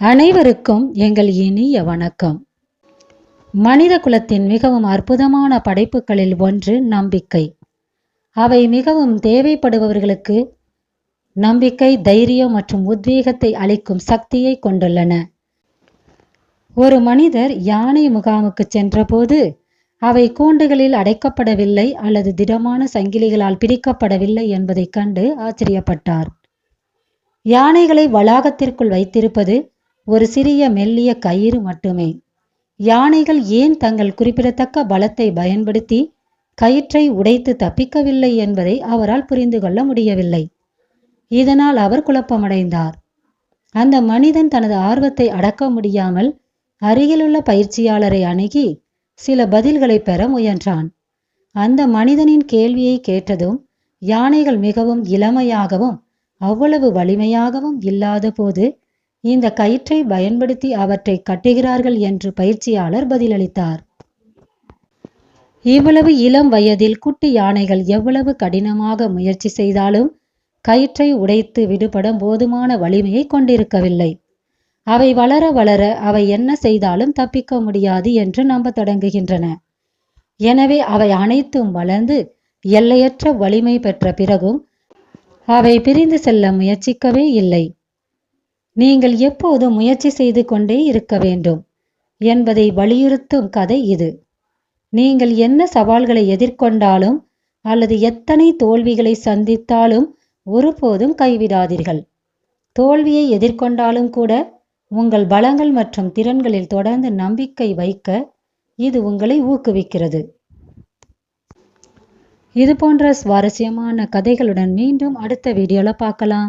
அனைவருக்கும் எங்கள் இனிய வணக்கம். மனித குலத்தின் மிகவும் அற்புதமான படைப்புகளில் ஒன்று நம்பிக்கை. அவை மிகவும் தேவைப்படுபவர்களுக்கு நம்பிக்கை தைரியம் மற்றும் உத்வேகத்தை அளிக்கும் சக்தியை கொண்டுள்ளன. ஒரு மனிதர் யானை முகாமுக்கு சென்றபோது அவை கூண்டுகளில் அடைக்கப்படவில்லை அல்லது திடமான சங்கிலிகளால் பிரிக்கப்படவில்லை என்பதைக் கண்டு ஆச்சரியப்பட்டார். யானைகளை வளாகத்திற்குள் வைத்திருப்பது ஒரு சிறிய மெல்லிய கயிறு மட்டுமே. யானைகள் ஏன் தங்கள் குறிப்பிடத்தக்க பலத்தை பயன்படுத்தி கயிற்றை உடைத்து தப்பிக்கவில்லை என்பதை அவரால் புரிந்து கொள்ள முடியவில்லை. இதனால் அவர் குழப்பமடைந்தார். அந்த மனிதன் தனது ஆர்வத்தை அடக்க முடியாமல் அருகிலுள்ள பயிற்சியாளரை அணுகி சில பதில்களை பெற முயன்றான். அந்த மனிதனின் கேள்வியை கேட்டதும் யானைகள் மிகவும் இளமையாகவும் அவ்வளவு வலிமையாகவும் இல்லாத போது இந்த கயிற்றை பயன்படுத்தி அவற்றை கட்டுகிறார்கள் என்று பயிற்சியாளர் பதிலளித்தார். இவ்வளவு இளம் வயதில் குட்டி யானைகள் எவ்வளவு கடினமாக முயற்சி செய்தாலும் கயிற்றை உடைத்து விடுபட போதுமான வலிமையை கொண்டிருக்கவில்லை. அவை வளர வளர அவை என்ன செய்தாலும் தப்பிக்க முடியாது என்று நம்ப தொடங்குகின்றன. எனவே அவை அனைத்தும் வளர்ந்து எல்லையற்ற வலிமை பெற்ற பிறகும் அவை பிரிந்து செல்ல முயற்சிக்கவே இல்லை. நீங்கள் எப்போதும் முயற்சி செய்து கொண்டே இருக்க வேண்டும். என்பதை வலியுறுத்தும் கதை இது. நீங்கள் என்ன சவால்களை எதிர்கொண்டாலும் அல்லது எத்தனை தோல்விகளை சந்தித்தாலும் ஒருபோதும் கைவிடாதீர்கள். தோல்வியை எதிர்கொண்டாலும் கூட உங்கள் பலங்கள் மற்றும் திறன்களில் தொடர்ந்து நம்பிக்கை வைக்க இது உங்களை ஊக்குவிக்கிறது. இது போன்ற சுவாரஸ்யமான கதைகளுடன் மீண்டும் அடுத்த வீடியோவில் பார்க்கலாம்.